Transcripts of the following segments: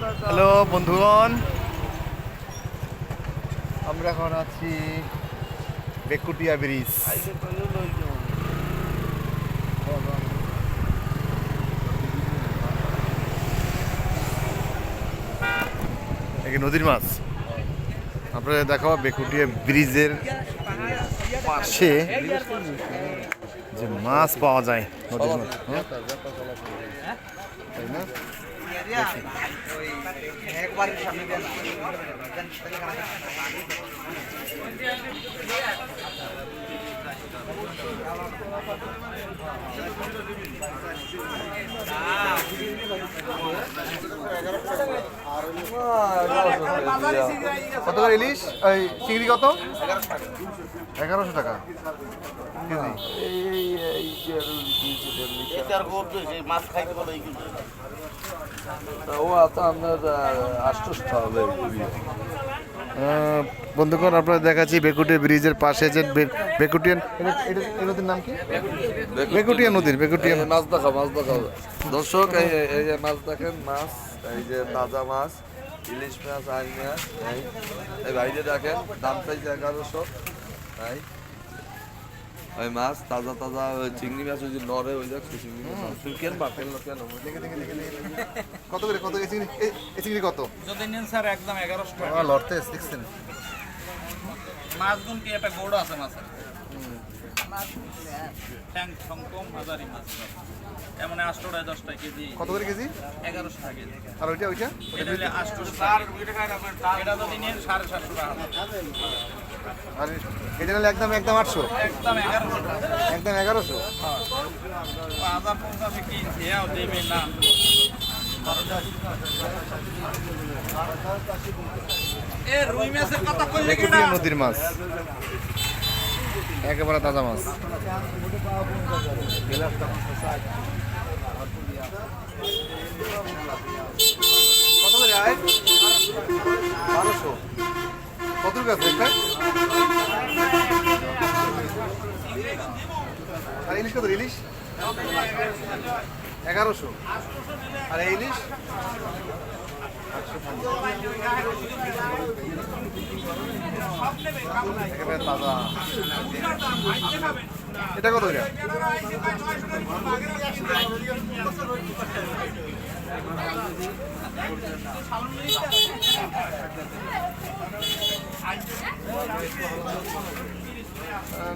Hello, বন্ধুগণ। আমরা এখন আছি বেকুটিয়া ব্রিজ। নদীর মাছ? আপনাদের দেখাবো বেকুটিয়া ব্রিজের পাশে যে মাছ পাওয়া যায় নদীর মাছ। হ্যাঁ? তাই না? কত করে ইলিশ? এই চিংড়ি কত? এগারোশো টাকা। কেজি। ও তো আপনার আষ্টটা হবে বন্ধুগণ আপনারা দেখাচ্ছি বেকুটিয়া ব্রিজের পাশে যে বেকুটিয়ান এই নদীর নাম কি? বেকুটিয়া নদীর বেকুটিয়া মাছ দেখাও মাছ দেখাও দর্শক এই যে মাছ দেখেন মাছ এই যে তাজা মাছ ইলিশ মাছ আই মাছ এই ভাইরে দেখেন দাম চাইছে এগারোশো তাই ওই মাছ তাজা তাজা ওই চিংড়ি মাছ ওই যে নরে ওই সেই চিংড়ি মাছ। তুই কেন বা কেন? কেন কত করে কত এই চিংড়ি এই- চিংড়ি কত? যদি নেন স্যার একদম এগারোশো টাকা। লড়তে দেখছেন। মাছ গুন কি একটা গৌড় আছে মাছের? ট্যাং সংকম হাজারি মাছ। এমন আটশোটায় দশটা কেজি। কত করে কেজি? এগারোশো টাকা কেজি। আর ওইটা ওইটা? এটা হলে আটশোশো এটা যদি নেন সাড়ে সাতশো টাকা আর এটা নিলে একদম একদম আটশো। একদম এগারোশো। নদীর মাছ। একেবারে তাজা মাছ। কত করে বারোশো। কত করে আছে আর ইলিশ কত? ইলিশ? এগারোশো। আর ইলিশ? একেবারে তাজা। এটা কত আহ,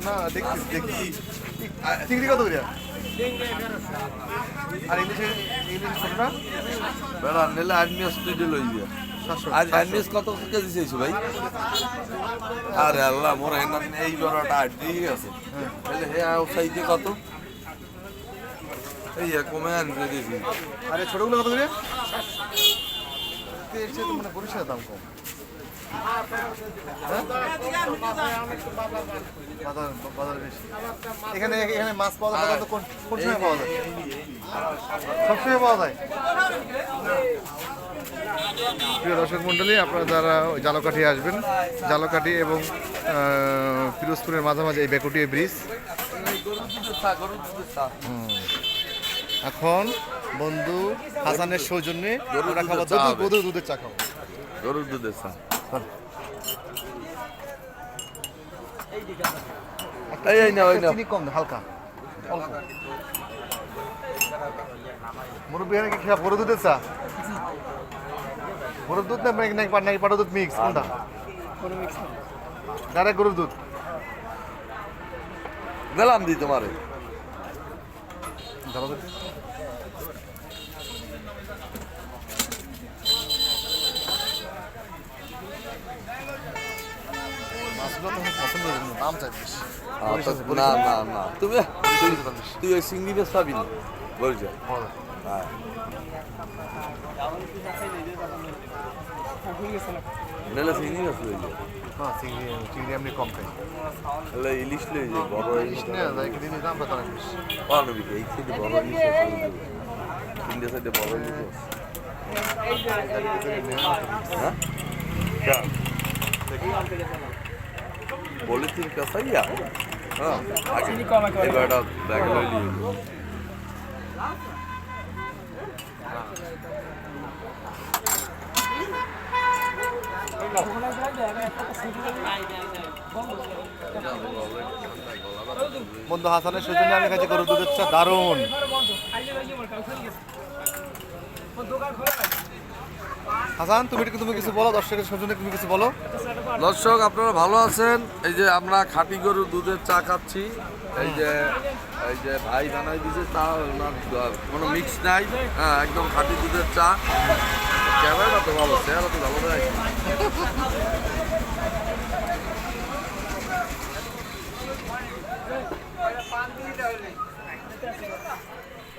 না দেখছি দেখছি। চিংড়ি কত করে? আর ইলিশের ইলিশ ছোটটা বেড়া নিলে মাছ তুই লই সাতশো আজ আট কত কেজি চাইছো ভাই? আরে আল্লাহ মোর এখানে এই বড়টা আট দিয়ে গেছে। তাহলে হে আও চাইতে কত? এই কমে আনতে দিয়েছি আরে ছোটগুলো কত করে? তো মানে বরিশালের দাম কম। এখানে এখানে মাছ পাওয়া যায় তো কোন কোন সময় পাওয়া যায়? সব সময় পাওয়া যায়? প্রিয় দর্শক মণ্ডলী আপনারা যারা ওই জালকাঠি আসবেন জালকাঠি এবং পিরোজপুরের মাঝামাঝি এই বেকুটিয়া ব্রিজ। এখন বন্ধু হাসানের সৌজন্যে গরুর দুধের চা দুধ গরুর দুধের চা খাব। গরুর দুধের চা। এই নাও এই চিনি কম হালকা। অল্প। মুরব্বী নাকি খেয়া বড় দুধের চা? গরুর দুধ না নাকি নাকি পাটা দুধ মিক্স কোনটা? ডাইরেক্ট গরুর দুধ। দিলাম দি তোমারে দুধ মাছগুলো তো আমার পছন্দ হয়েছে, কিন্তু দাম চাই বেশি বরিশাল- না। না না। তুমি। তুই ওই চিংড়ি মাছ পাবি না বলছো। হ্যাঁ। নাহলে চিংড়ি মাছ লই যায় চিংড়ি চিংড়ি এমনি কম খাই। নাহলে ইলিশ লই বড় ইলিশ নেওয়া যায় কিন্তু দাম কত বেশি পানবি এই সাইডে বড় ইলিশ তিনটে সাইডে বড়। ইলিশ হ্যাঁ। পলিথিন কাসাইয়া হ্যাঁ আগে এবারটা ব্যাগ লই লিয়ে বন্ধু হাসানের সৌজন্য আমি কাছে গরুর দুধের চা দারুণ। হাসান, তুমি তুমি কিছু বলো, দর্শকের সৌজন্য তুমি কিছু বলো। দর্শক, আপনারা ভালো আছেন? এই যে আমরা খাঁটি গরুর দুধের চা খাচ্ছি। এই যে এই যে ভাই বানাই দিয়েছে চা কোনো মিক্স নাই। হ্যাঁ একদম খাঁটি দুধের চা। ক্যামেরা তো ভালো, চেহারা তো ভালো দেয়